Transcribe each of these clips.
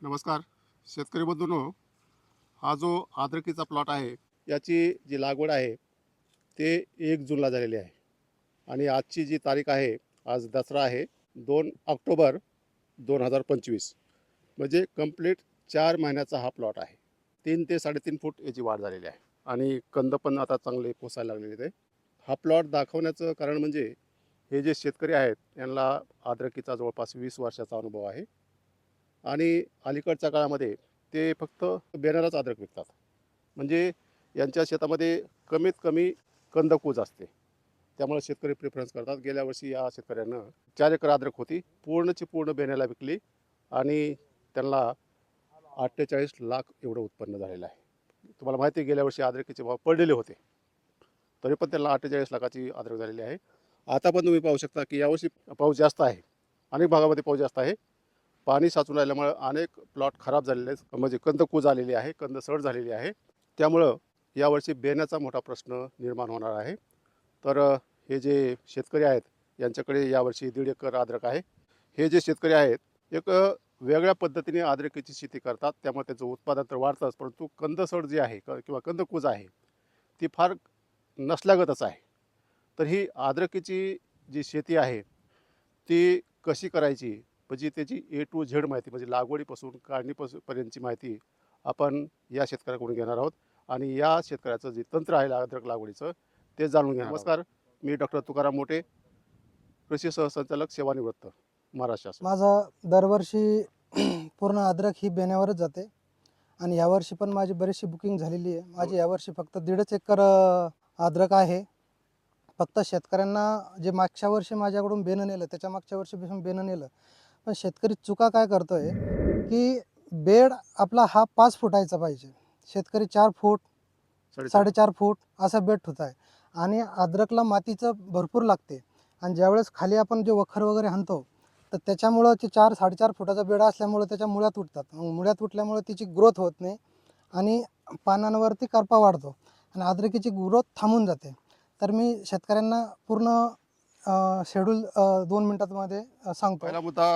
नमस्कार. शेतकरी बंधूंनो हा जो आद्रकीचा प्लॉट आहे याची जी लागवड आहे ते एक जूनला झालेली आहे. आणि आजची जी तारीख आहे आज दसरा आहे दोन ऑक्टोबर दोन हजार पंचवीस. म्हणजे कंप्लीट चार महिन्याचा हा प्लॉट आहे. तीन ते साडेतीन फूट याची वाढ झालेली आहे. आणि कंद पण आता चांगले पोसायला लागलेले ते हा प्लॉट दाखवण्याचं कारण म्हणजे हे जे शेतकरी आहेत यांना आद्रकीचा जवळपास वीस वर्षाचा अनुभव आहे. आणि अलीकडच्या काळामध्ये ते फक्त बेनाराच अद्रक विकतात. म्हणजे यांच्या शेतामध्ये कमीत कमी कंदकूज असते. त्यामुळे शेतकरी प्रिफरन्स करतात. गेल्या वर्षी या शेतकऱ्यांना चार एकर अद्रक होती. पूर्णची पूर्ण बेण्याला विकली आणि त्यांना अठ्ठेचाळीस लाख एवढं उत्पन्न झालेलं आहे. तुम्हाला माहिती आहे गेल्या वर्षी अद्रकीचे भाव पडलेले होते. तरी पण त्यांना अठ्ठेचाळीस लाखाची अद्रक झालेली आहे. आता पण तुम्ही पाहू शकता की यावर्षी पाऊस जास्त आहे. अनेक भागामध्ये पाऊस जास्त आहे. पाणी साचून राहिल्यामुळे अनेक प्लॉट खराब झालेले आहेत. म्हणजे कंदकूज आलेली आहे कंद सड झालेली आहे. त्यामुळं यावर्षी बेण्याचा मोठा प्रश्न निर्माण होणार आहे. तर हे जे शेतकरी आहेत यांच्याकडे यावर्षी दीड एकर अद्रक आहे. हे जे शेतकरी आहेत एक वेगळ्या पद्धतीने अद्रकीची शेती करतात. त्यामुळे त्याचं उत्पादन तर वाढतंच परंतु कंदसड जी आहे क- किंवा कंदकूज आहे ती फार नसल्यागतच आहे. तर ही अद्रकीची जी शेती आहे ती कशी करायची? म्हणजे त्याची ए टू झेड माहिती म्हणजे लागवडीपासून काढणीपासून पर्यंतची माहिती आपण या शेतकऱ्याकडून घेणार आहोत. आणि या शेतकऱ्याचं जे तंत्र आहे अद्रक लागवडीचं ते जाणून घेणार आहोत. नमस्कार मी डॉक्टर तुकाराम मोठे कृषी सहसंचालक सेवानिवृत्त महाराष्ट्र माझा दरवर्षी पूर्ण अद्रक ही बेण्यावरच जाते. आणि यावर्षी पण माझी बरीचशी बुकिंग झालेली आहे. माझी यावर्षी फक्त दीडच एकर अद्रक आहे. फक्त शेतकऱ्यांना जे मागच्या वर्षी माझ्याकडून बेनं नेलं त्याच्या मागच्या वर्षीपासून बेनं नेलं पण शेतकरी चुका काय करतोय की बेड आपला हा पाच फुटायचा पाहिजे. शेतकरी चार फूट साडेचार. फूट असा बेड होत आहे आणि अद्रकला मातीचं भरपूर लागते. आणि ज्यावेळेस खाली आपण जे वखर वगैरे हाणतो तर त्याच्यामुळं ते चार साडेचार फुटाचा बेड असल्यामुळं त्याच्या मुळ्या तुटतात मुळ्या तुटल्यामुळे तिची ग्रोथ होत नाही आणि पानांवरती करपा वाढतो आणि अद्रकीची ग्रोथ थांबून जाते. तर मी शेतकऱ्यांना पूर्ण शेड्यूल दोन मिनिटांमध्ये सांगतो. पहिला मुद्दा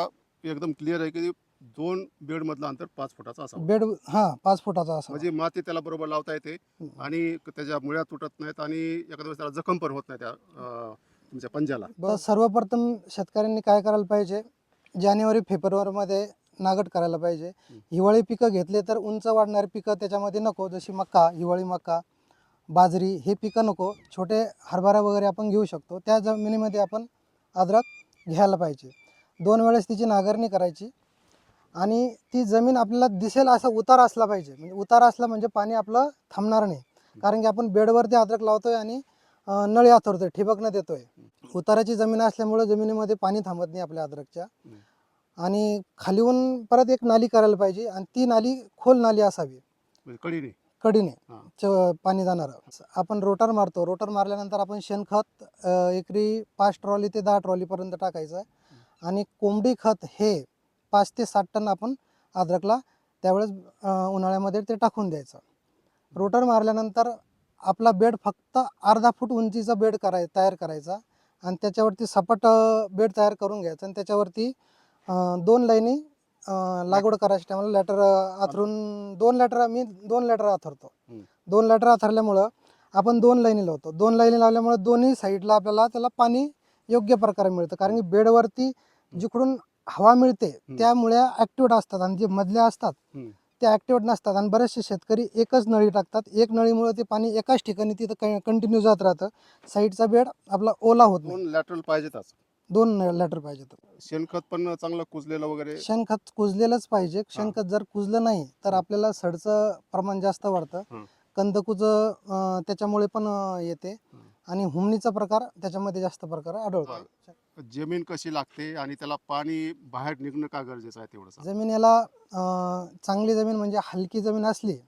एकदम क्लिअर आहे की दोन बेड मधलं अंतर पाच फुटाचं असावं. बेड हां पाच फुटाचा असा म्हणजे माती त्याला बरोबर लावता येते. आणि त्याच्या मुळ्या तुटत नाहीत आणि एखाद्या वेळेस त्याला जखम पण होत नाही त्या अं, तुमच्या पंजाला. तर सर्वप्रथम शेतकऱ्यांनी काय करायला पाहिजे? जानेवारी फेब्रुवारीमध्ये नागट करायला पाहिजे. हिवाळी पिकं घेतले तर उंच वाढणारी पिकं त्याच्यामध्ये नको जशी मका हिवाळी मका बाजरी हे पिकं नको. छोटे हरभरा वगैरे आपण घेऊ शकतो. त्या जमिनीमध्ये आपण अद्रक घ्यायला पाहिजे. दोन वेळेस तिची नांगरणी करायची. आणि ती जमीन आपल्याला दिसेल असा उतार असला पाहिजे. म्हणजे उतार असला म्हणजे पाणी आपलं थांबणार नाही. कारण की आपण बेडवरती अद्रक लावतोय आणि नळी आथरतोय ठिबक न देतोय. उताराची जमीन असल्यामुळे जमिनीमध्ये पाणी थांबत नाही आपल्या अद्रकच्या. आणि खालीहून परत एक नाली करायला पाहिजे आणि ती नाली खोल नाली असावी. म्हणजे कडीने? कडीने. च- पाणी जाणारं. आपण रोटर मारतो. रोटर मारल्यानंतर आपण शेणखत एकरी पाच ट्रॉली ते दहा ट्रॉलीपर्यंत टाकायचं. आहे आणि कोंबडी खत हे पाच ते सात टन आपण अद्रकला त्यावेळेस उन्हाळ्यामध्ये ते टाकून द्यायचं. रोटर मारल्यानंतर आपला बेड फक्त अर्धा फूट उंचीचा बेड कराय तयार करायचा आणि त्याच्यावरती सपाट बेड तयार करून घ्यायचं आणि त्याच्यावरती दोन लाईनी लागवड करायच्या टायमाला लॅटर आथरून दोन लॅटर मी दोन लॅटर आथरतो. दोन लॅटर आथरल्यामुळं आपण दोन लाईनी लावतो. दोन लाईनी लावल्यामुळे दोन्ही साईडला आपल्याला त्याला पाणी योग्य प्रकारे मिळतं. कारण की बेडवरती जिकडून हवा मिळते त्या मुळ्या ॲक्टिव्ह असतात आणि जे मधल्या असतात. ते ॲक्टिव्ह नसतात आणि बरेचसे शेतकरी एकच नळी टाकतात. एक नळीमुळे ते पाणी एकाच ठिकाणी तिथं कंटिन्यू जात राहतं. साईडचा बेड आपला ओला होत दोन लॅटरल पाहिजेतच दोन लॅटर पाहिजेत. शेणखत पण चांगलं कुजलेलं वगैरे? शेणखत कुजलेलंच पाहिजे. शेणखत जर कुजलं नाही तर आपल्याला सडचं प्रमाण जास्त वाढतं. कंदकुज त्याच्यामुळे पण येते. आणि हुमणीचा प्रकार त्याच्यामध्ये जास्त प्रकार आढळतो. जमीन कशी लागते आणि त्याला पाणी बाहेर निघणं का गरजेचं आहे तेवढं सांग. जमीन याला अं, चांगली जमीन म्हणजे हलकी जमीन असली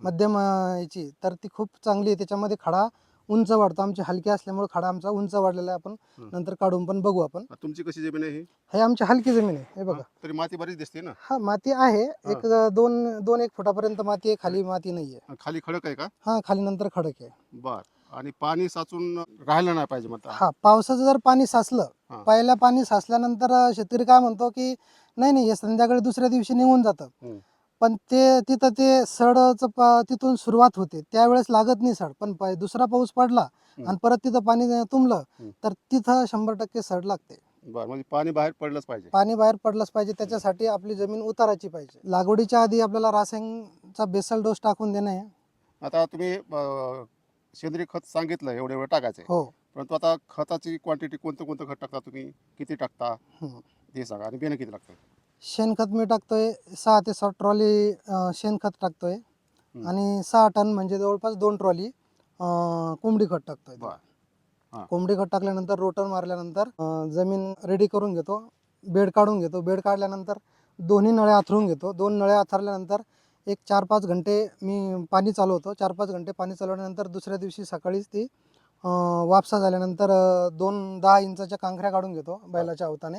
मध्यम अं, याची तर ती खूप चांगली आहे. त्याच्यामध्ये खडा उंच वाढतो. आमची हलकी असल्यामुळे खडा आमचा उंच वाढलेला आहे. आपण. नंतर काढून पण बघू आपण. आता तुमची कशी जमीन आहे ही? हे आमची हलकी जमीन आहे. हे बघा. हा, तरी माती बरीच दिसते ना? हा माती आहे. एक दोन दोन एक फुटापर्यंत माती आहे. खाली. माती नाहीये. खाली खडक आहे का? हा खाली नंतर खडक आहे. बर. आणि पाणी साचून राहिलं नाही पाहिजे म्हणता. हा पावसाचं जर पाणी साचलं हा. पहिल्या पाणी साचल्यानंतर शेतकरी काय म्हणतो की नाही नाही हे संध्याकाळी दुसऱ्या दिवशी निघून जातं. हम्म. पण ते तिथं ते सडचं प- तिथून सुरुवात होते. त्यावेळेस लागत नाही सड. पण प- दुसरा पाऊस पडला हम्म. आणि परत तिथं पाणी तुंबलं हम्म. तर तिथं शंभर टक्के सड लागते. बरं म्हणजे पाणी बाहेर पडलंच पाहिजे. पाणी बाहेर पडलंच पाहिजे. त्याच्यासाठी आपली जमीन उताराची पाहिजे. लागवडीच्या आधी आपल्याला रासायनिकचा बेसल डोस टाकून देणं आता तुम्ही अं, सेंद्रिय खत सांगितलं एवढे एवढं टाकायचं. आहे हो. परंतु आता खताची क्वांटिटी कोणतं कोणतं खत टाकता तुम्ही? किती टाकता? हम्म. ते सांगा. आणि बियाणं किती लागतं? शेणखत मी टाकतोय सहा ते सात ट्रॉली अं, शेणखत टाकतोय. आणि सहा टन म्हणजे जवळपास दोन ट्रॉली अं, कोंबडी खत टाकतोय बरं. हा. कोंबडी खत टाकल्यानंतर रोटर मारल्यानंतर अं, जमीन रेडी करून घेतो बेड काढून घेतो. बेड काढल्यानंतर दोन्ही नळे आथरून घेतो. दोन नळे आथरल्यानंतर एक चार पाच घंटे मी पाणी चालवतो चार पाच घंटे पाणी चालवल्यानंतर दुसऱ्या दिवशी सकाळीच ती वापसा झाल्यानंतर दोन दहा इंचाच्या कांखऱ्या काढून घेतो बैलाच्या अवताने.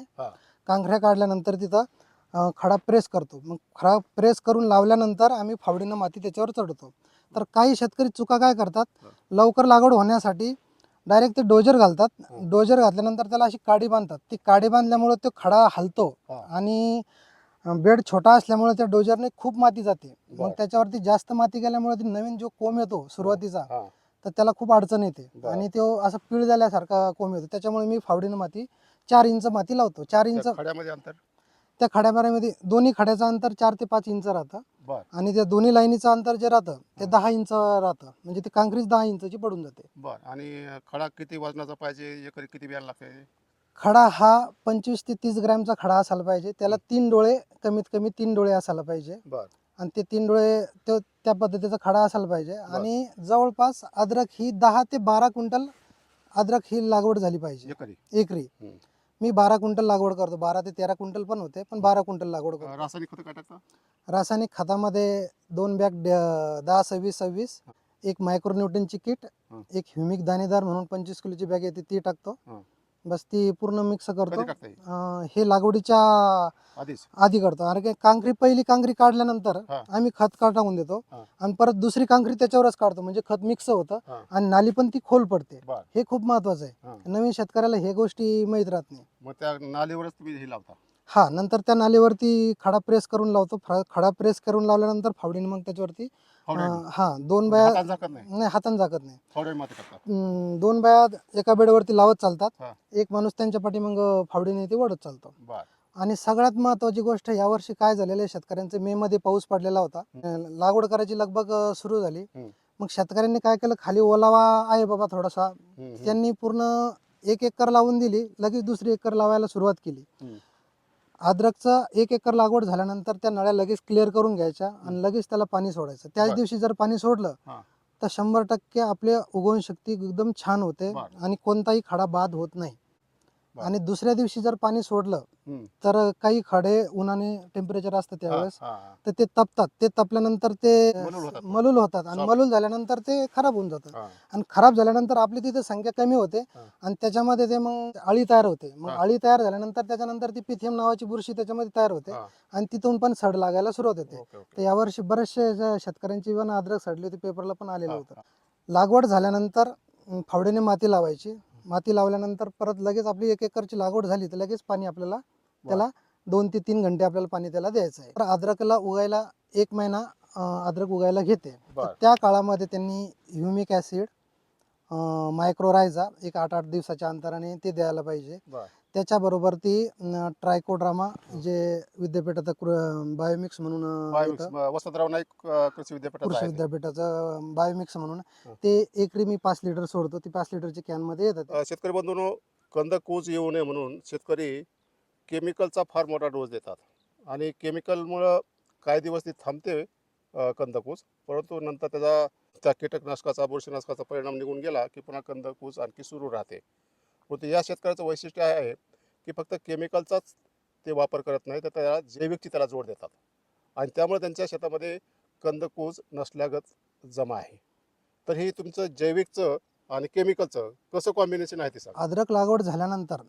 कांखऱ्या काढल्यानंतर तिथं खडा प्रेस करतो मग खडा प्रेस करून लावल्यानंतर आम्ही फावडीनं माती त्याच्यावर चढवतो तर काही शेतकरी चुका काय करतात. लवकर लागवड होण्यासाठी डायरेक्ट ते डोजर घालतात. डोजर घातल्यानंतर त्याला अशी काडी बांधतात ती काडी बांधल्यामुळे तो खडा हलतो. आणि बेड छोटा असल्यामुळे त्या डोजरने खूप माती जाते. मग. त्याच्यावरती जास्त माती गेल्यामुळे ती नवीन जो कोंब येतो सुरुवातीचा तर त्याला खूप अडचण येते. आणि तो असं पीळ झाल्यासारखा कोंब येतो. त्याच्यामुळे मी फावडीनं माती चार इंच माती लावतो. चार इंच खड्यामध्ये अंतर? त्या खड्यापाऱ्यामध्ये दोन्ही खड्याचं अंतर चार ते पाच इंच राहतं. आणि त्या दोन्ही लाईनीचं अंतर जे राहतं ते. दहा इंच राहतं. म्हणजे ते काँक्रीज दहा इंचची पडून जाते. बर. आणि खडा किती वजनाचा पाहिजे? किती बियाणं लागते? खडा हा पंचवीस ते तीस ग्रॅमचा खडा असायला पाहिजे. त्याला तीन डोळे कमीत कमी तीन डोळे असायला पाहिजे. आणि ते तीन डोळे तो त्या पद्धतीचा खडा असायला पाहिजे. आणि जवळपास अद्रक ही दहा ते बारा क्विंटल अद्रक ही लागवड झाली पाहिजे. एकरी. मी बारा क्विंटल लागवड करतो. बारा ते तेरा क्विंटल पण होते पण बारा क्विंटल लागवड करतो. रासायनिक खत काय टाकता रासायनिक खतामध्ये दोन बॅग दहा सव्वीस सव्वीस एक मायक्रोन्यूटनची किट. एक ह्युमिक दाणेदार म्हणून पंचवीस किलोची बॅग येते ती टाकतो. बस ती पूर्ण मिक्स करतो. कधी टाकता येईल अं, हे लागवडीच्या आधीच. आधी करतो. आणि काय कांकरी पहिली कांकरी काढल्यानंतर हा. आम्ही खत का टाकून देतो हा. आणि परत दुसरी कांकरी त्याच्यावरच काढतो. म्हणजे खत मिक्स होतं हा. आणि नाली पण ती खोल पडते. बर. हे खूप महत्वाचं आहे. हा. नवीन शेतकऱ्याला हे गोष्टी माहीत राहत नाही. मग त्या नालीवरच तुम्ही हे लावता? हा नंतर त्या नालीवरती खडा प्रेस करून लावतो. फ- खडा प्रेस करून लावल्यानंतर फावडीने मग त्याच्यावरती हा दोन बाया हातानं झाकत नाही. नाही हाताने झाकत नाही. फावड्या माती टाकता अं, दोन बाया एका बेडवरती लावत चालतात. एक माणूस त्यांच्या पाठी मग फावडीने ते वडत चालतो. बर. आणि सगळ्यात महत्वाची गोष्ट यावर्षी काय झालेलं आहे शेतकऱ्यांचं मे मध्ये पाऊस पडलेला होता. अं, लागवड करायची लगबग अं, सुरू झाली. हम्म. मग शेतकऱ्यांनी काय केलं खाली ओलावा आहे बाबा थोडासा. हम्म, हम्म. त्यांनी पूर्ण एक एकर लावून दिली लगेच दुसरी एकर लावायला सुरुवात केली. हम्म. अद्रकचं एक एकर लागवड झाल्यानंतर त्या नळ्या लगेच क्लिअर करून घ्यायच्या आणि लगेच त्याला पाणी सोडायचं त्याच. दिवशी जर पाणी सोडलं. तर शंभर टक्के आपले उगवण शक्ती एकदम छान होते. आणि कोणताही खडा बाद होत नाही. आणि दुसऱ्या दिवशी जर पाणी सोडलं. तर काही खडे उन्हाने टेम्परेचर असतं त्यावेळेस. तर ते तपतात ते तपल्यानंतर ते मलूल होतात. आणि. मलूल झाल्यानंतर ते खराब होऊन जातात. आणि खराब झाल्यानंतर आपली तिथे संख्या कमी होते. आणि त्याच्यामध्ये ते मग अळी तयार होते मग. अळी तयार झाल्यानंतर त्याच्यानंतर ती पिथेम नावाची बुरशी त्याच्यामध्ये तयार होते. आणि तिथून पण सड लागायला सुरुवात होते तर यावर्षी बरेचसे शेतकऱ्यांची पण अद्रक सडली होती पेपरला पण आलेलं होतं. लागवड झाल्यानंतर अं, फावडीने माती लावायची माती लावल्यानंतर परत लगेच आपली एक एकरची लागवड झाली तर लगेच पाणी आपल्याला त्याला दोन ते तीन घंटे आपल्याला पाणी त्याला द्यायचं आहे. तर अद्रकला उगायला एक महिना अद्रक उगायला घेते. त्या काळामध्ये त्यांनी ह्युमिक ॲसिड मायक्रोरायझा एक आठ आठ दिवसाच्या अंतराने ते द्यायला पाहिजे. त्याच्याबरोबर ती ट्रायकोड्रामा जे विद्यापीठाचं बायोमिक्स म्हणून येतं. वसंतराव नाईक अं, कृषी विद्यापीठाचं कृषी आहे ते. विद्यापीठाचं बायोमिक्स म्हणून. ते एकरी मी पाच लिटर सोडतो ती पाच लिटरची कॅनमध्ये येतात शेतकरी बंधूंनो कंदकूज येऊ नये म्हणून शेतकरी केमिकलचा फार मोठा डोस देतात आणि केमिकलमुळं काही दिवस ती थांबते अं, कंदकूज परंतु नंतर त्याचा त्या कीटकनाशकाचा बुरशीनाशकाचा परिणाम निघून गेला की पुन्हा कंदकूज आणखी सुरू राहते परंतु या शेतकऱ्याचं वैशिष्ट्य आहे की फक्त केमिकलचाच ते वापर करत नाही तर त्याला जैविकची त्याला जोड देतात. आणि त्यामुळे त्यांच्या शेतामध्ये कंदकूज नसल्यागत जमा आहे. तर हे तुमचं जैविकचं आणि केमिकलचं कसं कॉम्बिनेशन आहे ते सांगा. अद्रक लागवड झाल्यानंतर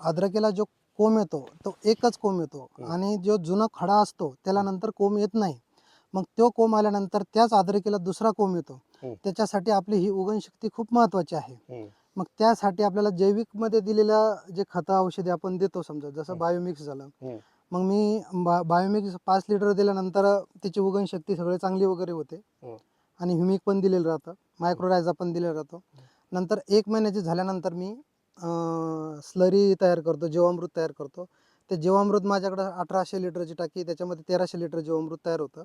अद्रकेला जो कोंब येतो तो एकच कोंब येतो. आणि जो जुना खडा असतो त्याला नंतर कोंब येत नाही. मग तो कोंब आल्यानंतर त्याच अद्रकेला दुसरा कोंब येतो. त्याच्यासाठी आपली ही उगण शक्ती खूप महत्वाची आहे. मग त्यासाठी आपल्याला जैविकमध्ये दिलेल्या जे खतं औषधे आपण देतो समजा जसं. बायोमिक्स झालं. मग मी बा बायोमिक्स पाच लिटर दिल्यानंतर त्याची उगण शक्ती सगळी चांगली वगैरे होते. आणि ह्युमिक पण दिलेलं राहतं मायक्रोरायझा पण दिलेला राहतो नंतर एक महिन्याची झाल्यानंतर मी स्लरी तयार करतो जीवामृत तयार करतो ते जीवामृत माझ्याकडं अठराशे लिटरची टाकी त्याच्यामध्ये तेराशे लिटर जीवामृत तयार होतं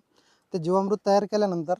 ते जीवामृत तयार केल्यानंतर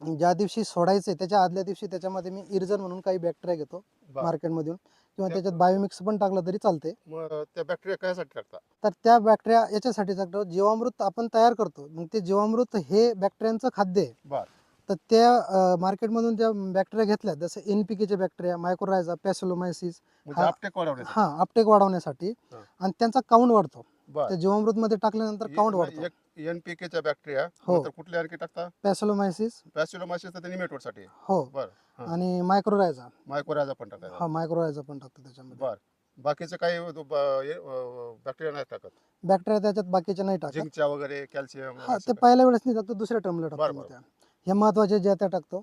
ज्या दिवशी सोडायचं आहे त्याच्या आदल्या दिवशी त्याच्यामध्ये मी इर्जन म्हणून काही बॅक्टेरिया घेतो बरं. मार्केटमधून किंवा त्या- त्याच्यात बायोमिक्स पण टाकलं तरी चालते मग त्या बॅक्टेरिया कशासाठी टाकता? तर त्या बॅक्टेरिया याच्यासाठी टाकतो. जीवामृत आपण तयार करतो. मग ते जीवामृत हे बॅक्टेरियांचं खाद्य आहे. बर. तर त्या मार्केटमधून त्या बॅक्टेरिया घेतल्या जसं एन पी केचे बॅक्टेरिया मायक्रोरायझा पॅसोलोमायसिस म्हणजे हा. आपटेक वाढवण्यासाठी. हा अपटेक वाढवण्यासाठी. हा. आणि त्यांचा काउंट वाढतो. त्या जीवामृत मध्ये टाकल्यानंतर काउंट वाढतो. एनपीकेच्या बॅक्टेरिया हो. तर कुठले आणखी टाकता? पॅसोलोमायसिस पॅसिलोमायसिस तर निमेटोडसाठी हो. बर हा. आणि मायक्रोरायझा मायकोराजा पण टाकायचा. हा मायक्रोरायझा पण टाकतो त्याच्यामध्ये. बर. बाकीचे काही बॅक्टेरिया नाही टाकत? बॅक्टेरिया त्याच्यात बाकीचे नाही टाकत. वगैरे कॅल्शियम हा ते पहिल्या वेळेस नाही टाकतो दुसऱ्या टर्मला बरं, टाकतो मी बरं. त्या. ह्या महत्त्वाच्या ज्या त्या टाकतो.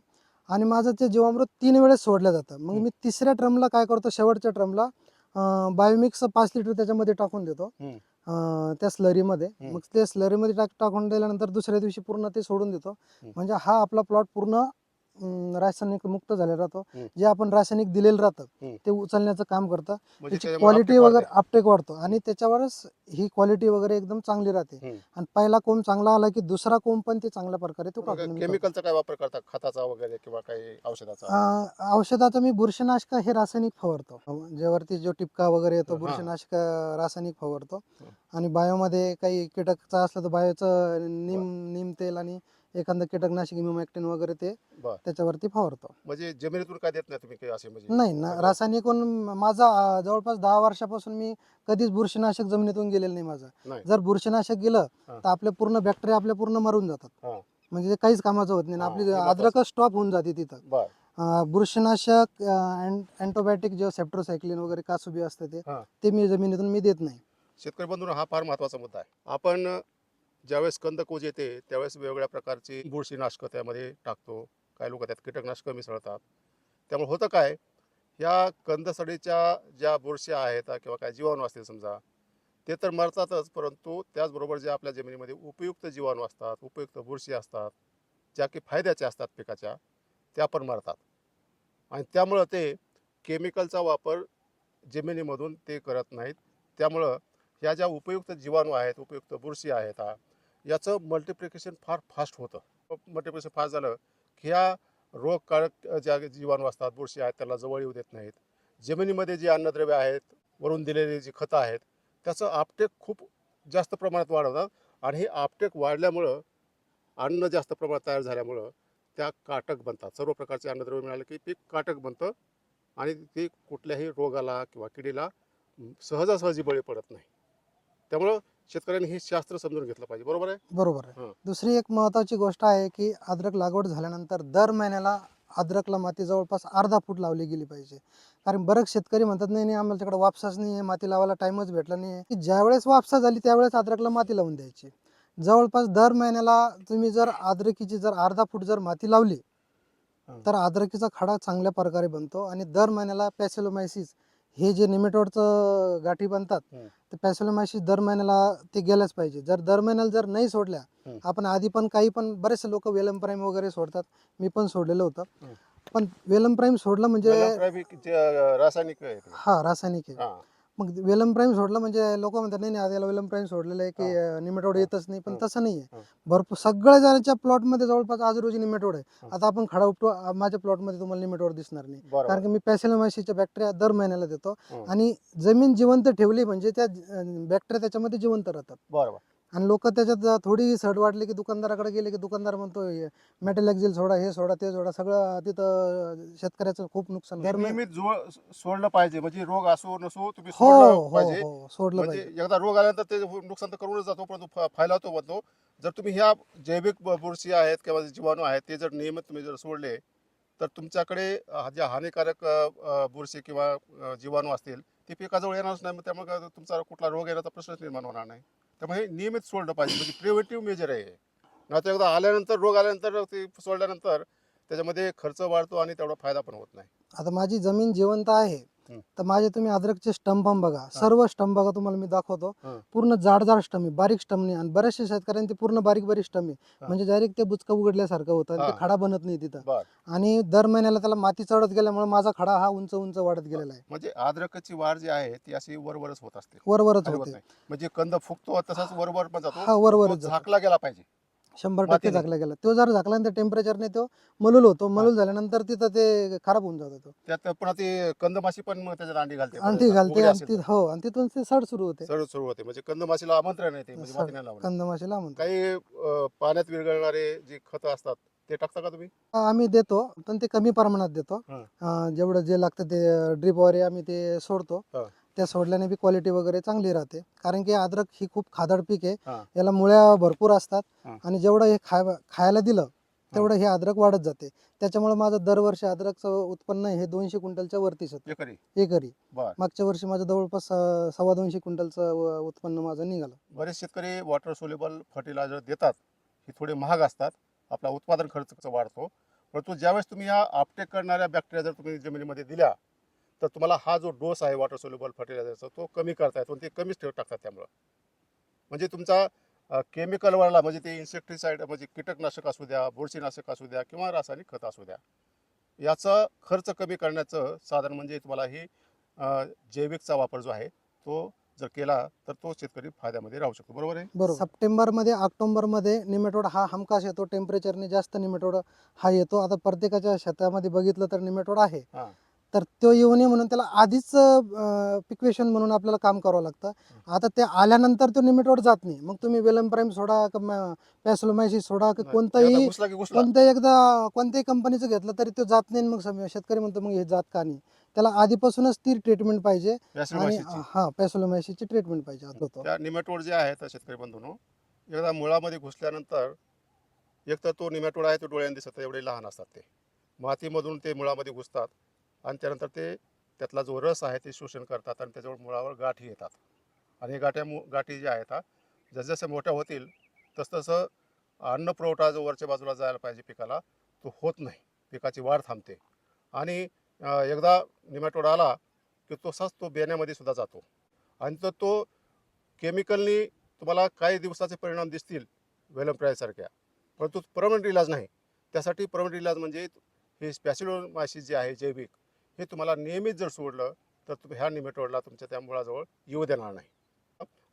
आणि माझं ते जीवामृत तीन वेळेस सोडलं जातं. मग हम्म. मी तिसऱ्या ट्रमला काय करतो शेवटच्या ट्रमला बायोमिक्स पाच लिटर त्याच्यामध्ये टाकून देतो. हम्म. अं, त्या स्लरीमध्ये हम्म. मग ते स्लरीमध्ये टाक टाकून दिल्यानंतर दुसऱ्या दिवशी पूर्ण ते सोडून देतो. म्हणजे हा आपला प्लॉट पूर्ण रासायनिक मुक्त झालेला राहतो. जे आपण रासायनिक दिलेलं राहतं. ते उचलण्याचं काम करतं म्हणजे त्याची क्वालिटी वगैरे. अपटेक वाढतो आणि त्याच्यावरच ही क्वालिटी वगैरे एकदम चांगली राहते. आणि पहिला कोंब चांगला आला की दुसरा कोंब पण ते चांगल्या प्रकारे तो. केमिकलचा काय वापर करता खताचा वगैरे किंवा काही औषधाचा औषधाचं मी बुरशीनाशक हे रासायनिक फवारतो ज्यावरती जो टिपका वगैरे येतो. बुरशीनाशक रासायनिक फवारतो. आणि बायोमध्ये काही कीटकचा असलं तर बायोचं निम निम तेल आणि एखादं कीटकनाशक इमोमॅक्टिन वगैरे ते बर त्याच्यावरती फवारतो म्हणजे जमिनीतून काय देत नाही तुम्ही काही असे म्हणजे नाही ना सगळं? रासायनिकून माझा अं, जवळपास दहा वर्षापासून मी कधीच बुरशीनाशक जमिनीतून गेलेलं नाही माझं नाही जर बुरशीनाशक गेलं हा. तर आपले पूर्ण बॅक्टेरिया आपले पूर्ण मरून जातात. म्हणजे ते काहीच कामाचं होत नाही आणि हा, आपली हे महत्वाचं. अद्रकच स्टॉप होऊन जाते तिथं बर अं, बुरशीनाशक अँटोबॅटिक जे सेप्ट्रोसायक्लिन वगैरे कासुबी असतं ते हा. ते मी जमिनीतून मी देत नाही शेतकरी बंधूंनो हा फार महत्त्वाचा मुद्दा आहे आपण ज्यावेळेस कंदकोज येते त्यावेळेस वेगवेगळ्या प्रकारची बुरशीनाशकं त्यामध्ये टाकतो. काही लोक त्यात कीटकनाशकं मिसळतात. त्यामुळे होतं काय ह्या कंदसडीच्या ज्या बुरशी आहेत किंवा काय जीवाणू असतील समजा ते तर मरतातच परंतु त्याचबरोबर जे आपल्या जमिनीमध्ये उपयुक्त जीवाणू असतात उपयुक्त बुरशी असतात ज्या की फायद्याच्या असतात पिकाच्या त्या पण मरतात. आणि त्यामुळं ते केमिकलचा वापर जमिनीमधून ते करत नाहीत. त्यामुळं ह्या ज्या उपयुक्त जीवाणू आहेत उपयुक्त बुरशी आहेत हा, याचं मल्टिप्लिकेशन फार फास्ट होतं. मल्टिप्लिकेशन फास्ट झालं की ह्या रोगकारक ज्या जीवाणू असतात बुरशी आहेत त्याला जवळ येऊ देत नाहीत. जमिनीमध्ये जी अन्नद्रव्य आहेत वरून दिलेली जी खतं आहेत त्याचं आपटेक खूप जास्त प्रमाणात वाढवतात आणि हे आपटेक वाढल्यामुळं अन्न जास्त प्रमाणात तयार झाल्यामुळं त्या काटक बनतात. सर्व प्रकारचे अन्नद्रव्य मिळाले की पीक काटक बनतं आणि ते कुठल्याही रोगाला किंवा किडीला सहजासहजी बळी पडत नाही. त्यामुळं शेतकऱ्यांनी हे शास्त्र समजून घेतलं पाहिजे. बरोबर आहे? बरोबर आहे. हं. दुसरी एक महत्वाची गोष्ट आहे की अद्रक लागवड झाल्यानंतर दर महिन्याला अद्रकला माती जवळपास अर्धा फूट लावली गेली पाहिजे. कारण बरेच शेतकरी म्हणतात नाही नाही आम्हाला वापसाच नाही आहे माती लावायला टाइमच भेटला नाही आहे. की ज्यावेळेस वापसा झाली त्यावेळेस अद्रकला माती लावून द्यायची. जवळपास दर महिन्याला तुम्ही जर अद्रकीची जर अर्धा फूट जर माती लावली हं. तर अद्रकीचा खडा चांगल्या प्रकारे बनतो आणि दर महिन्याला पॅसेलोमायसिस हे जे निमेटोडचं गाठी बनतात. ते पॅसेलोमायसिस दर महिन्याला ते गेल्याच पाहिजे जर दर महिन्याला जर नाही सोडल्या. आपण आधी पण काही पण बरेचसे लोक वेलम प्राईम वगैरे सोडतात मी पण सोडलेलं होतं. पण वेलम प्राईम सोडलं म्हणजे अं, रासायनिक आहे ते. हा रासायनिक आहे हा. मग वेलम प्राईम सोडलं म्हणजे लोक म्हणतात नाही नाही याला वेलम प्राईम सोडलेलं आहे की. निमेटोड. येतच नाही पण. तसं नाही. आहे भरपूर सगळ्या जणांच्या प्लॉटमध्ये जवळपास आज रोजी निमेटोड आहे. आता आपण खडा उपटू माझ्या प्लॉटमध्ये तुम्हाला निमेटोड दिसणार नाही कारण की मी पॅसेलोमायसीच्या बॅक्टेरिया दर महिन्याला देतो. आणि जमीन जिवंत ठेवली म्हणजे त्या बॅक्टेरिया त्याच्यामध्ये जिवंत राहतात बरोबर आणि लोक त्याच्यात थोडी सड वाटली की दुकानदाराकडे गेले की दुकानदार म्हणतो मेटल एक्झिल सोडा हे सोडा ते सोडा सगळं तिथं शेतकऱ्याचं खूप नुकसान सोडलं पाहिजे म्हणजे रोग असो नसो तुम्ही हो सोडलं हो पाहिजे. हो सोडलं म्हणजे पाहिजे. एकदा रोग आल्यानंतर ते नुकसान तर करूनच जातो परंतु फ- फायलावतो बनतो जर तुम्ही ह्या जैविक बुरशी आहेत किंवा जीवाणू आहेत ते जर नियमित तुम्ही जर सोडले तर तुमच्याकडे ज्या हानिकारक बुरशी किंवा जीवाणू असतील ते पिकाजवळ येणारच नाही मग त्यामुळे तुमचा कुठला रोग येण्याचा प्रश्नच निर्माण होणार नाही. त्यामुळे हे नियमित सोडलं पाहिजे. म्हणजे प्रिव्हेटिव्ह मेजर आहे हे. नाही तर एकदा आल्यानंतर रोग आल्यानंतर ते सोडल्यानंतर त्याच्यामध्ये खर्च वाढतो आणि तेवढा फायदा पण होत नाही. आता माझी जमीन जिवंत आहे. तर माझे तुम्ही अद्रकचे स्टंप बघा. सर्व स्टंप बघा तुम्हाला मी दाखवतो. हं. पूर्ण जाड जाड स्टम बारीक स्टम नाही. आणि बऱ्याचशा शेतकऱ्यांनी ते पूर्ण बारीक बारीक स्टम आहे. हा. म्हणजे डायरेक्ट ते बुचका उघडल्यासारखं होतं हा. ते खडा बनत नाही तिथं. आणि दर महिन्याला त्याला माती चढत गेल्यामुळे माझा खडा हा उंच उंच वाढत गेलेला आहे. म्हणजे अद्रकची वाढ जी आहे ती अशी वरवरच होत असते. वरवरच होत. म्हणजे कंद फुगतो तसाच वरवर पण हा जातो तो जातो. झाकला गेला पाहिजे. शंभर टक्के मातीने. झाकला गेला तो जर झाकल्यानंतर टेम्परेचरने तो मलूल होतो मलूल झाल्यानंतर तिथं ते खराब होऊन जातो तो त्यात पुन्हा ते कंदमाशी पण मग त्याच्यात अंडी घालते घालते उघडे आणि असेल ती तर. हो आणि तिथून ते सड सुरू होते सरळ सुरू होते म्हणजे कंदमाशीला आमंत्रण येते म्हणजे सर, माती नाही लावणं. कंदमाशीला म्हणतो काही अं, पाण्यात विरघळणारे जे खत असतात ते टाकता का तुम्ही आम्ही देतो पण ते कमी प्रमाणात देतो हं. अं, जेवढं जे लागतं ते ड्रीप वगैरे आम्ही ते सोडतो हं. त्या सोडल्याने बी क्वालिटी वगैरे चांगली राहते. कारण की अद्रक ही खूप खादड पीक आहे. हं. याला मुळ्या भरपूर असतात हं. आणि जेवढं हे खाय खायला दिलं तेवढं हे अद्रक वाढत जाते. त्याच्यामुळे माझं दरवर्षी अद्रकचं उत्पन्न हे दोनशे क्विंटलच्या वरतीच होतं. एकरी? एकरी. बर. मागच्या वर्षी माझं जवळपास अं, सव्वा दोनशे क्विंटलचं व- उत्पन्न माझं निघालं. बरेच शेतकरी वॉटर सोल्युबल फर्टिलायझर देतात. हे थोडे महाग असतात. आपला उत्पादन खर्च वाढतो. परंतु ज्यावेळेस तुम्ही या आपटेक करणाऱ्या बॅक्टेरिया जर तुम्ही जमिनीमध्ये दिल्या तर तुम्हाला हा जो डोस आहे वॉटर सोल्युबल फर्टिलायझरचा तो कमी करता येतो आणि ते कमीच ठेव टाकतात त्यामुळं. म्हणजे तुमचा केमिकलवाला म्हणजे ते इन्सेक्टिसाइड म्हणजे कीटकनाशक असू द्या बुरशीनाशक असू द्या किंवा रासायनिक खत असू द्या याचा खर्च कमी करण्याचं साधन म्हणजे तुम्हाला ही जैविकचा वापर जो आहे तो जर केला तर तो शेतकरी फायद्यामध्ये राहू शकतो. बरोबर आहे? बरोबर. सप्टेंबरमध्ये ऑक्टोबरमध्ये निमेटोड हा हमखास येतो. टेम्परेचरने जास्त निमेटोड हा येतो. आता प्रत्येकाच्या शेतामध्ये बघितलं तर निमेटोड आहे. तर तो येऊ नये म्हणून त्याला आधीच पिक्वेशन म्हणून आपल्याला काम करावं लागतं. आता ते आल्यानंतर तो निमेटोड जात नाही. मग तुम्ही वेलम प्राईम सोडा पॅसोलोमायसिस सोडा कोणताही कोणत्याही एकदा कोणत्याही कंपनीचं घेतलं तरी तो जात नाही. मग शेतकरी म्हणतो मग हे जात का नाही? त्याला आधीपासूनच ती ट्रीटमेंट पाहिजे आणि हा पॅसोलोमायसिसची ट्रीटमेंट पाहिजे निमॅटोड जे आहेत शेतकरी बंधूंनो एकदा मुळामध्ये घुसल्यानंतर एक तर तो निमॅटोड आहे तो डोळ्यांनी दिसत एवढे लहान असतात ते. मातीमधून ते मुळामध्ये घुसतात. आणि त्यानंतर ते त्यातला जो रस आहे ते शोषण करतात आणि त्याच्यावर मुळावर गाठी येतात. आणि हे गाठ्या मु- गाठी ज्या आहेत जसजसे मोठ्या होतील तसतसं अन्न पुरवठा जो वरच्या बाजूला जायला पाहिजे पिकाला तो होत नाही. पिकाची वाढ थांबते. आणि एकदा निमॅटोड आला की तसाच तो बेण्यामध्ये सुद्धा जातो. आणि तर तो केमिकलनी तुम्हाला काही दिवसाचे परिणाम दिसतील वेलमप्रायसारख्या. परंतु परमनंट इलाज नाही. त्यासाठी परमनंट इलाज म्हणजे हे स्पॅसिलोमायसिस जे आहे जैविक हे तुम्हाला नियमित जर सोडलं तर तुम्ही ह्या निमेटोडला तुमच्या त्या मुळाजवळ येऊ देणार नाही.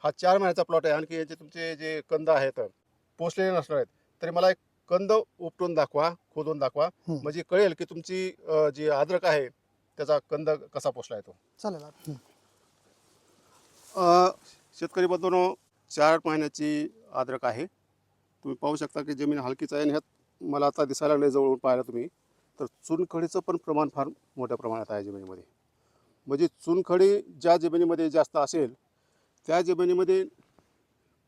हा चार महिन्याचा प्लॉट आहे. आणखी याचे तुमचे जे कंद आहेत पोचलेले नसणार आहेत तरी मला एक कंद उपटून दाखवा खोदून दाखवा. म्हणजे कळेल की तुमची जी अद्रक आहे त्याचा कंद कसा पोचला आहे तो. चालेल हं. अ, शेतकरी बंधूंनो चार महिन्याची अद्रक आहे. तुम्ही पाहू शकता की जमीन हलकीच आहे आणि ह्यात मला आता दिसायला लागले जवळून पाहिलं तुम्ही. तर चुनखडीचं पण प्रमाण फार मोठ्या प्रमाणात आहे जमिनीमध्ये. म्हणजे चुनखडी ज्या जमिनीमध्ये जास्त असेल त्या जमिनीमध्ये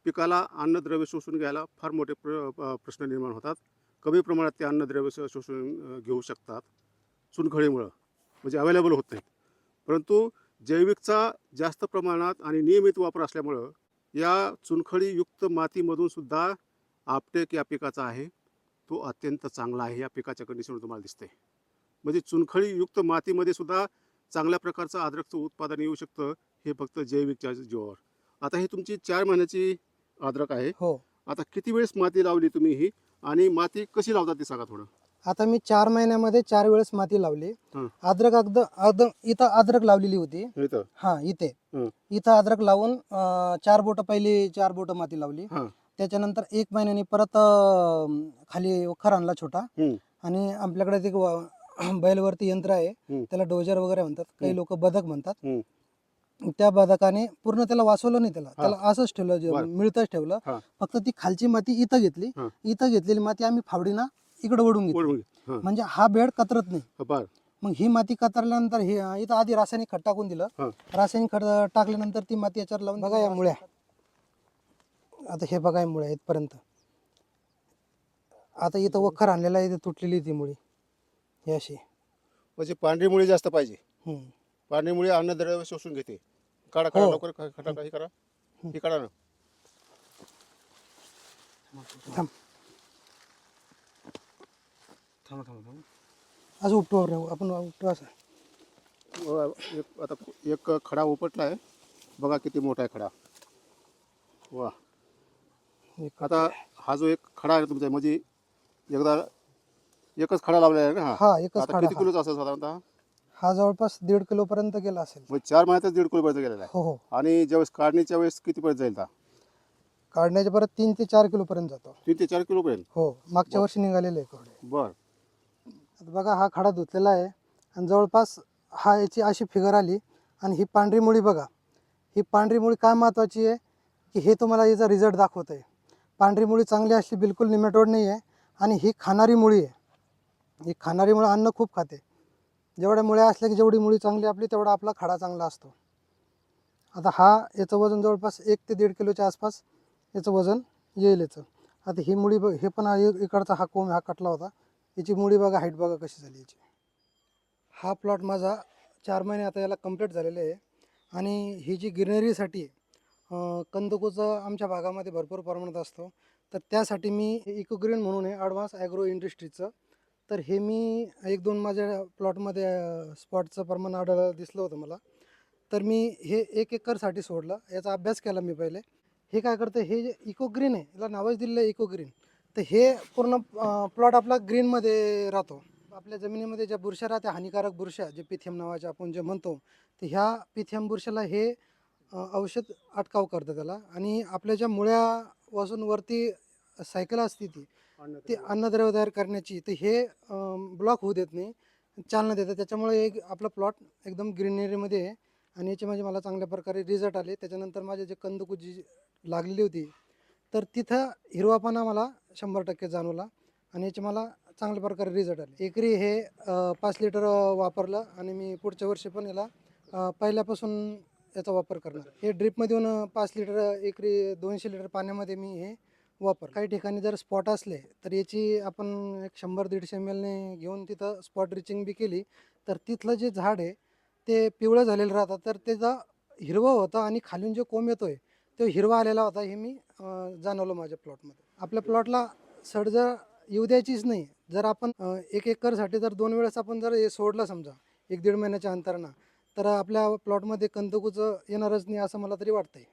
पिकाला अन्नद्रव्य शोषून घ्यायला फार मोठे प्र प्रश्न निर्माण होतात. कमी प्रमाणात ते अन्नद्रव्य शोषून घेऊ शकतात चुनखडीमुळं. म्हणजे अवेलेबल होत नाहीत. परंतु जैविकचा जास्त प्रमाणात आणि नियमित वापर असल्यामुळं या चुनखडीयुक्त मातीमधूनसुद्धा आपटेक या पिकाचा आहे. तो अत्यंत चांगला आहे या पिकाच्या कंडिशनवर तुम्हाला दिसते म्हणजे चुनखडीयुक्त मातीमध्ये सुद्धा चांगल्या प्रकारचं अद्रकचं उत्पादन येऊ शकतं हे फक्त जैविकच्या जीवावर. आता ही तुमची चार महिन्याची अद्रक आहे. हो. आता किती वेळेस माती लावली तुम्ही ही? आणि माती कशी लावतात ते सांगा थोडं. आता मी चार महिन्यामध्ये चार वेळेस माती लावली. हं. अद्रक अगद इथं अद्रक लावलेली होती. इथं? हा इथे. हं. इथं अद्रक लावून अं, चार बोट पहिली चार बोट माती लावली. हां. त्याच्यानंतर एक महिन्याने परत अं, खाली वखर आणला छोटा हं. आणि आपल्याकडे ते व- बैलवरती यंत्र आहे. त्याला डोजर वगैरे म्हणतात काही. लोक बदक म्हणतात हं. त्या बदकाने पूर्ण त्याला वाचवलं नाही त्याला हा. त्याला असंच ठेवलं जे बरं. मिळतच ठेवलं हा. फक्त ती खालची माती इथं घेतली हा. इथं घेतलेली माती आम्ही फावडीना इकडे ओढून घेतली म्हणजे हा बेड कतरत नाही बर मग ही माती कतरल्यानंतर हे इथं आधी रासायनिक खत टाकून दिलं हा. रासायनिक खत टाकल्यानंतर ती माती याच्यावर लावून बघा या मुळ्या आता हे बघा या मुळ्या इथपर्यंत आता इथं वखर आणलेला आहे इथे तुटलेली ती मुळी. ही अशी. म्हणजे पांढरी मुळी जास्त पाहिजे. हम्म. पांढरी मुळी अन्नद्रव्य शोषून घेते. काढा काढा हो. लवकर खटा हे करा. हे काढा ना. थांब. असं उपटू आपण आपण उपटू असं. व एक आता एक खडा उपटला आहे. बघा किती मोठा आहे खडा. वा. आता हा जो एक खडा आहे तुमचा म्हणजे एकदा एकच खडा लावलेला आहे ना हा हा एकच आता खडा किती. किलोचा असेल साधारणतः? हा जवळपास दीड किलो पर्यंत गेला असेल. म्हणजे चार महिन्यातच दीड किलो पर्यंत गेलेला आहे. हो हो. आणि ज्यावेळेस काढणीच्या वेळेस किती पर्यंत जाईल का काढण्याचे परत तीन ते चार किलो पर्यंत जातो. तीन ते चार किलो पर्यंत हो मागच्या. वर्षी निघालेले आहे बर. आता बघा हा खडा धुतलेला आहे. आणि जवळपास हा याची अशी फिगर आली. आणि ही पांढरी मुळी बघा. ही पांढरी मुळी काय महत्त्वाची आहे? की हे तुम्हाला याचा रिझल्ट दाखवत आहे पांढरी मुळी चांगली अशी बिलकुल निमेटोड नाही आहे आणि ही खाणारी मुळी आहे. ही खाणारी मुळं अन्न खूप खाते. जेवढ्या मुळ्या असल्या की जेवढी मुळी चांगली आपली तेवढा आपला खडा चांगला असतो. आता हा याचं वजन जवळपास एक ते दीड किलोच्या आसपास याचं वजन येईल याचं. आता ही मुळी बघ हे पण एक- इकडचा हा कोंब हा कटला होता. याची मुळी बघा हाईट बघा कशी झाली याची. हा प्लॉट माझा चार महिने आता याला कंप्लीट झालेले आहे. आणि ही जी गिरनरीसाठी कंदकुचं आमच्या भागामध्ये भरपूर प्रमाणात असतो. तर त्यासाठी मी इकोग्रीन म्हणून आहे ॲडव्हान्स ॲग्रो इंडस्ट्रीचं तर हे मी एक दोन माझ्या प्लॉटमध्ये स्पॉटचं प्रमाण आढळलं दिसलं होतं मला. तर मी हे एक एकरसाठी सोडलं. याचा अभ्यास केला मी पहिले. हे काय करतं हे जे इकोग्रीन आहे याला नावच दिलेलं आहे इकोग्रीन. तर हे पूर्ण प्लॉट आपला ग्रीनमध्ये राहतो. आपल्या जमिनीमध्ये ज्या बुरशा राहत्या हानिकारक बुरशा जे पिथियम नावाच्या आपण जे म्हणतो तर ह्या पिथियम बुरशाला हे औषध अटकाव करतं त्याला. आणि आपल्या ज्या मुळ्यापासून वरती सायकल असते ती ते अन्नद्रव्य तयार करण्याची तर हे ब्लॉक होऊ देत नाही चालना देतं त्याच्यामुळे एक आपला प्लॉट एकदम ग्रीनरीमध्ये आहे. आणि याचे म्हणजे मला चांगल्या प्रकारे रिझल्ट आले. त्याच्यानंतर माझे जे कंदकू जी लागलेली होती तर तिथं हिरवापणा मला शंभर टक्के जाणवला. आणि याचे मला चांगल्या प्रकारे रिझल्ट आले. एकरी हे पाच लिटर वापरलं. आणि मी पुढच्या वर्षी पण याला पहिल्यापासून याचा वापर करणार. हे ड्रीपमध्ये येऊन पाच लिटर एकरी दोनशे लिटर पाण्यामध्ये मी हे वापर. काही ठिकाणी जर स्पॉट असले तर याची आपण एक शंभर दीडशे एम एलने घेऊन तिथं स्पॉट रिचिंग बी केली तर तिथलं जे झाड आहे ते पिवळं झालेलं राहतं. तर त्याचा हिरवं होतं आणि खालून जो कोंब येतोय तो हिरवा आलेला होता हे मी जाणवलं माझ्या प्लॉटमध्ये आपल्या प्लॉटला सड जर येऊ द्यायचीच नाही जर आपण एक एकरसाठी जर दोन वेळेस आपण जर हे सोडलं समजा एक दीड महिन्याच्या अंतरानं तर आपल्या प्लॉटमध्ये कंदकुचं येणारच नाही असं मला तरी वाटतंय.